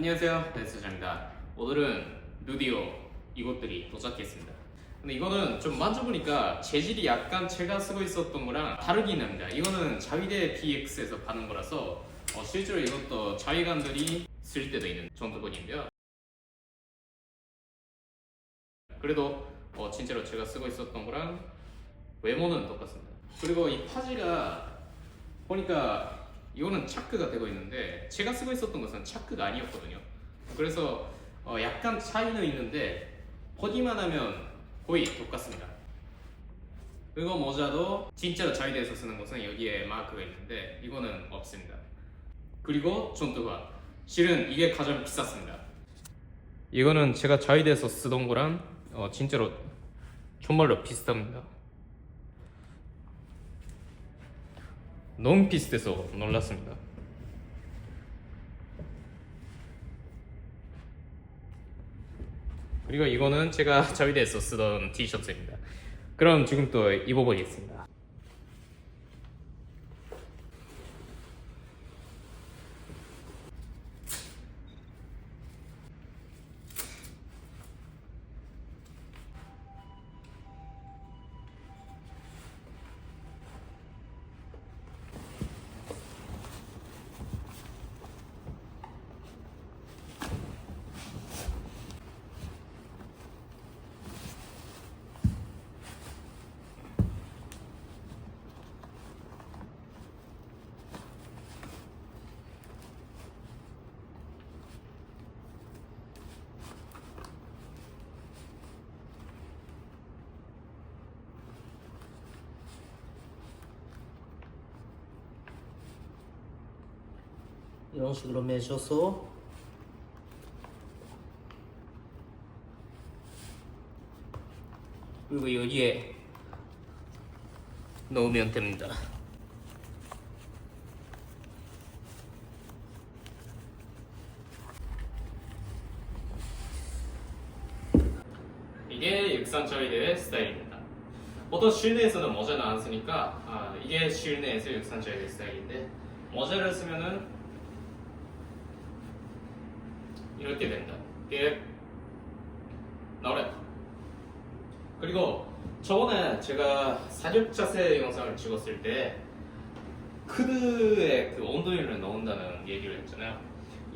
안녕하세요. 댄스장입니다. 오늘은 드디어 이것들이 도착했습니다. 근데 이거는 좀 만져보니까 재질이 약간 제가 쓰고 있었던 거랑 다르긴 합니다. 이거는 자위대 PX에서 파는 거라서 어, 실제로 이것도 자위관들이 쓸 때도 있는 정도본인데요. 그래도 어, 진짜로 제가 쓰고 있었던 거랑 외모는 똑같습니다. 그리고 이 파지가 보니까 이거는 차크가 되고 있는데 제가 쓰고 있었던 것은 차크가 아니었거든요. 그래서 어, 약간 차이는 있는데 보기만 하면 거의 똑같습니다. 그리고 모자도 진짜로 자위대에서 쓰는 것은 여기에 마크가 있는데 이거는 없습니다. 그리고 존투가 실은 이게 가장 비쌌습니다. 이거는 제가 자위대에서 쓰던 거랑 어, 진짜로 정말로 비슷합니다. 너무 비슷해서 놀랐습니다. 그리고 이거는 제가 자위대에서 쓰던 티셔츠입니다. 그럼 지금 또 입어보겠습니다. 이런 식으로 매셔서 그리고 여기에 넣으면 됩니다. 이게 육산 처리대의 스타일입니다. 보통 실내에서는 모자는 안 쓰니까 아, 이게 실내에서 육산 처리대 스타일인데 모자를 쓰면은 이렇게 된다. 이게 나오래. 그리고 저번에 제가 사격 자세 영상을 찍었을 때 크드에 그 온도율을 넣는다는 얘기를 했잖아요.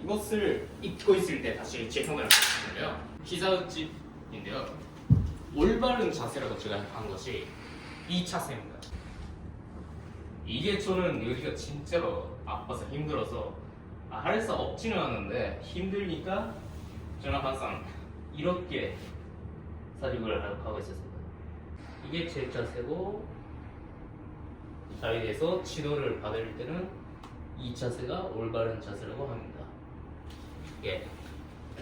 이것을 입고 있을 때 다시 재평을 하시는데요. 기사집인데요. 올바른 자세라고 제가 한 것이 이 자세입니다. 이게 저는 여기가 진짜로 아파서 힘들어서 아, 할수 없지는 않은데 힘들니까 저는 항상 이렇게 사직을 하고 있었습니다. 이게 제 자세고 자위대에서 지도를 받을 때는 이 자세가 올바른 자세라고 합니다. 예.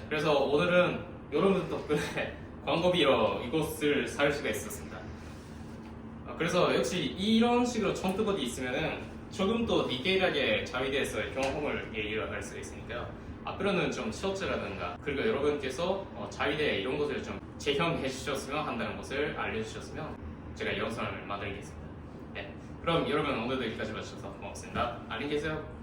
그래서 오늘은 여러분 덕분에 광고비로 이것을 살 수가 있었습니다. 아, 그래서 역시 이런 식으로 청투봇이 있으면은 조금 더 디테일하게 자위대에서의 경험을 얘기를 할 수 있으니까요. 앞으로는 좀 셔츠라든가 그리고 여러분께서 어, 자위대 이런 것을 좀 재현해 주셨으면 한다는 것을 알려주셨으면 제가 영상을 만들겠습니다. 네, 그럼 여러분 오늘도 여기까지 봐주셔서 고맙습니다. 안녕히 계세요.